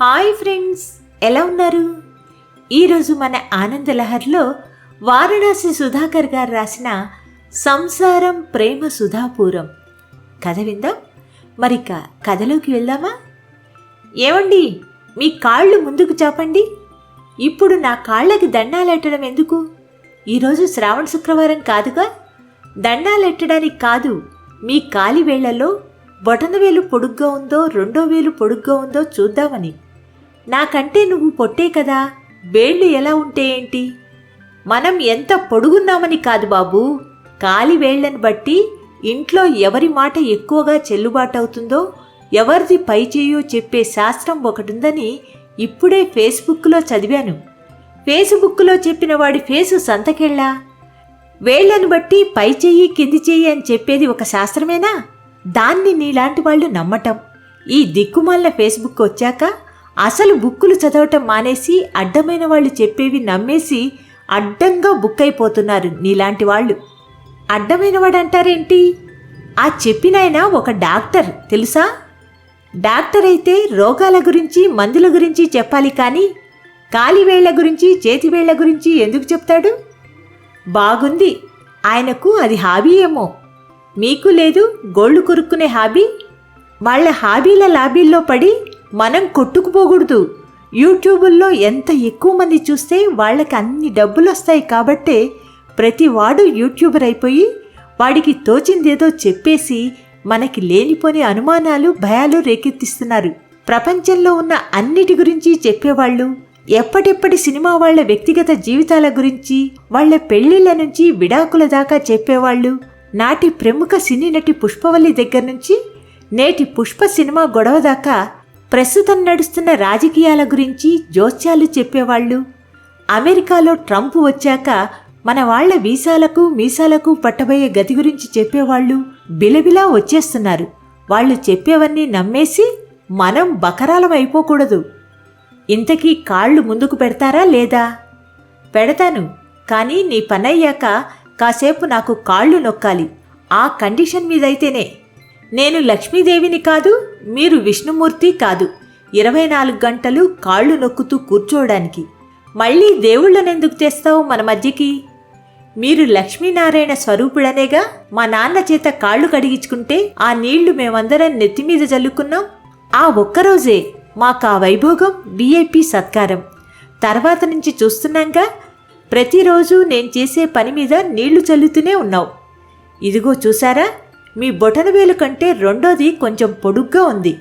Hi friends ఎలా ఉన్నారు? ఈరోజు మన ఆనందలహర్లో వారణాసి సుధాకర్ గారు రాసిన సంసారం ప్రేమ సుధాపూరం. కథ విందాం? మరిక కథలోకి వెళ్దామా? ఏమండి మీ కాళ్ళు ముందుకు చాపండి. ఇప్పుడు నా కాళ్ళకి దండాలెట్టడం ఎందుకు? ఈరోజు శ్రావణ శుక్రవారం కాదుగా? దండాలెట్టడానికి కాదు మీ కాలి వేళ్ళలో బొటన వేలు పొడుగ్గా ఉందో రెండో వేలు పొడుగ్గా ఉందో చూద్దామని. నాకంటే నువ్వు పొట్టే కదా. వేళ్ళు ఎలా ఉంటే ఏంటి? మనం ఎంత పొడుగున్నామని కాదు బాబు. కాలి వేళ్ళను బట్టి ఇంట్లో ఎవరి మాట ఎక్కువగా చెల్లుబాటు అవుతుందో ఎవరిది పై చేయో చెప్పే శాస్త్రం ఒకటుందని ఇప్పుడే ఫేస్బుక్లో చదివాను. ఫేస్బుక్లో చెప్పిన వాడి ఫేసు సంతకెళ్ళా? వేళ్ళను బట్టి పై చెయ్యి కింది చెయ్యి అని చెప్పేది ఒక శాస్త్రమేనా? దాన్ని నీలాంటి వాళ్ళు నమ్మటం. ఈ దిక్కుమాలిన ఫేస్బుక్ వచ్చాక అసలు బుక్కులు చదవటం మానేసి అడ్డమైన వాళ్ళు చెప్పేవి నమ్మేసి అడ్డంగా బుక్ అయిపోతున్నారు నీలాంటి వాళ్ళు. అడ్డమైన వాడంటారేంటి? ఆ చెప్పినాయన ఒక డాక్టర్ తెలుసా? డాక్టర్ అయితే రోగాల గురించి మందుల గురించి చెప్పాలి కానీ కాలివేళ్ళ గురించి చేతివేళ్ళ గురించి ఎందుకు చెప్తాడు? బాగుంది. ఆయనకు అది హాబీ ఏమో. మీకు లేదు గోళ్ళు కొరుక్కునే హాబీ? వాళ్ళ హాబీల లాబీల్లో పడి మనం కొట్టుకుపోకూడదు. యూట్యూబుల్లో ఎంత ఎక్కువ మంది చూస్తే వాళ్ళకి అన్ని డబ్బులు వస్తాయి కాబట్టే ప్రతి వాడు యూట్యూబర్ అయిపోయి వాడికి తోచిందేదో చెప్పేసి మనకి లేనిపోని అనుమానాలు భయాలు రేకెత్తిస్తున్నారు. ప్రపంచంలో ఉన్న అన్నిటి గురించి చెప్పేవాళ్ళు ఎప్పటిప్పటి సినిమా వాళ్ళ వ్యక్తిగత జీవితాల గురించి వాళ్ళ పెళ్ళిళ్ళ నుంచి విడాకుల దాకా చెప్పేవాళ్ళు. నాటి ప్రముఖ సినీ నటి పుష్పవల్లి దగ్గర నుంచి నేటి పుష్ప సినిమా గొడవ దాకా ప్రస్తుతం నడుస్తున్న రాజకీయాల గురించి జోస్యాలు చెప్పేవాళ్ళు. అమెరికాలో ట్రంప్ వచ్చాక మన వాళ్ళ వీసాలకు మీసాలకు పట్టబోయే గతి గురించి చెప్పేవాళ్ళు బిలబిలా వచ్చేస్తున్నారు. వాళ్ళు చెప్పేవన్నీ నమ్మేసి మనం బకరాలం అయిపోకూడదు. ఇంతకీ కాళ్ళు ముందుకు పెడతారా లేదా? పెడతాను కానీ నీ పనయ్యాక కాసేపు నాకు కాళ్ళు నొక్కాలి. ఆ కండిషన్ మీదైతేనే. నేను లక్ష్మీదేవిని కాదు మీరు విష్ణుమూర్తి కాదు. ఇరవై నాలుగు గంటలు కాళ్ళు నొక్కుతూ కూర్చోవడానికి. మళ్ళీ దేవుళ్ళనెందుకు తెస్తావు మన మధ్యకి? మీరు లక్ష్మీనారాయణ స్వరూపుడనేగా మా నాన్న చేత కాళ్ళు కడిగించుకుంటే ఆ నీళ్ళు మేమందరం నెత్తిమీద జల్లుకున్నాం. ఆ ఒక్కరోజే మాకు ఆ వైభోగం విఐపి సత్కారం. తర్వాత నుంచి చూస్తున్నాంగా ప్రతిరోజు నేను చేసే పని మీద నీళ్ళు చల్లుతూనే ఉన్నావు. ఇదిగో చూసారా మీ బొటనవేలు కంటే రెండోది కొంచెం పొడుగ్గా ఉంది.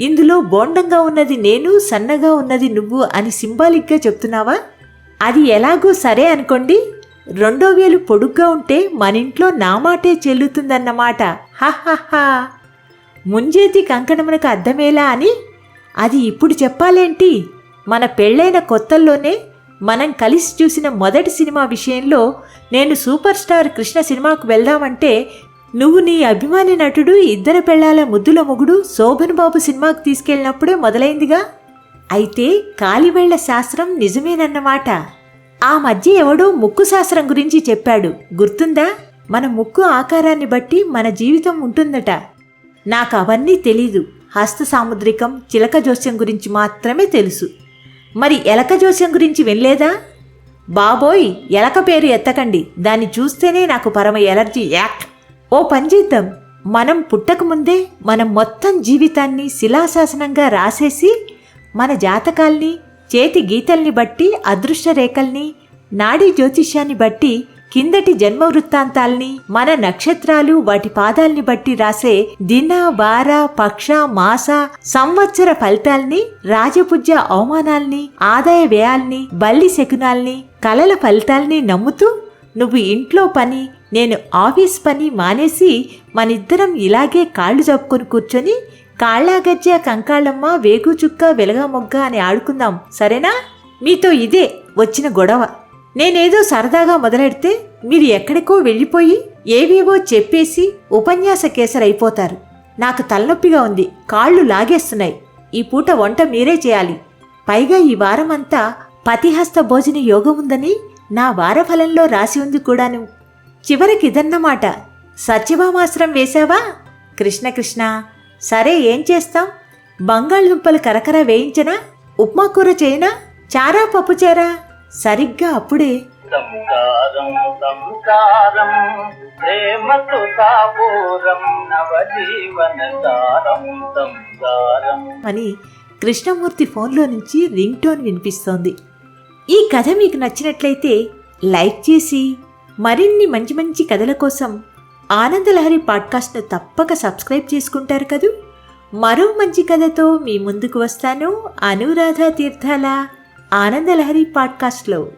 ఇందులో బోండంగా ఉన్నది నేను సన్నగా ఉన్నది నువ్వు అని సింబాలిక్గా చెప్తున్నావా? అది ఎలాగో సరే అనుకోండి. రెండో వేలు పొడుగ్గా ఉంటే మన ఇంట్లో నా మాటే చెల్లుతుందన్నమాట. హహహా ముంజేతి కంకణమునకు అర్థమేలా అని? అది ఇప్పుడు చెప్పాలేంటి? మన పెళ్ళైన కొత్తల్లోనే మనం కలిసి చూసిన మొదటి సినిమా విషయంలో నేను సూపర్ స్టార్ కృష్ణ సినిమాకు వెళ్దామంటే నువ్వు నీ అభిమాని నటుడు ఇద్దరు పెళ్ళాల ముద్దుల మొగుడు శోభన్ బాబు సినిమాకు తీసుకెళ్ళినప్పుడే మొదలైందిగా? అయితే కాలివేళ్ళ శాస్త్రం నిజమేనన్నమాట. ఆ మధ్య ఎవడో ముక్కు శాస్త్రం గురించి చెప్పాడు. గుర్తుందా? మన ముక్కు ఆకారాన్ని బట్టి మన జీవితం ఉంటుందట. నాకు అవన్నీ తెలీదు. హస్త సాముద్రికం చిలక జోస్యం గురించి మాత్రమే తెలుసు. మరి ఎలక జోస్యం గురించి వినలేదా? బాబోయ్ ఎలక పేరు ఎత్తకండి. దాన్ని చూస్తేనే నాకు పరమ ఎలర్జీ. యాక్! ఓ పని చేద్దాం మనం పుట్టకముందే మనం మొత్తం జీవితాన్ని శిలాశాసనంగా రాసేసి మన జాతకాల్ని చేతి గీతల్ని బట్టి అదృష్ట రేఖల్ని నాడీ జ్యోతిష్యాన్ని బట్టి కిందటి జన్మ వృత్తాంతాల్ని మన నక్షత్రాలు వాటి పాదాల్ని బట్టి రాసే దిన వార పక్ష మాస సంవత్సర ఫలితాల్ని రాజపుజ్య అవమానాల్ని ఆదాయ వ్యయాల్ని బల్లి శకునాల్ని కలల ఫలితాల్ని నమ్ముతూ నువ్వు ఇంట్లో పని నేను ఆఫీస్ పని మానేసి మనిద్దరం ఇలాగే కాళ్ళు జప్పుకొని కూర్చొని కాళ్ళాగజ్జ కంకాళమ్మ వేగు చుక్క మొగ్గ అని ఆడుకుందాం సరేనా? మీతో ఇదే వచ్చిన గొడవ. నేనేదో సరదాగా మొదలెడితే మీరు ఎక్కడికో వెళ్ళిపోయి ఏవేవో చెప్పేసి ఉపన్యాస కేసరైపోతారు. నాకు తలనొప్పిగా ఉంది కాళ్ళు లాగేస్తున్నాయి. ఈ పూట వంట మీరే చేయాలి. పైగా ఈ వారమంతా పతిహస్త భోజన యోగం ఉందని నా వారఫలంలో రాసి ఉంది కూడాను చివరికి ఇదన్నమాట సత్యభామాశ్రం వేశావా కృష్ణ కృష్ణ సరే ఏం చేస్తాం బంగాళదుంపలు కరకర వేయించనా ఉప్మా కూర చేయనా చారా పప్పు చారా సరిగ్గా అప్పుడే ప్రేమతో అని కృష్ణమూర్తి ఫోన్లో నుంచి రింగ్ టోన్ వినిపిస్తోంది ఈ కథ మీకు నచ్చినట్లయితే లైక్ చేసి మరిన్ని మంచి మంచి కథల కోసం ఆనందలహరి పాడ్కాస్ట్ను తప్పక సబ్స్క్రైబ్ చేసుకుంటారు కదూ? మరో మంచి కథతో మీ ముందుకు వస్తాను. అనురాధ తీర్థాల ఆనందలహరి పాడ్కాస్ట్లో.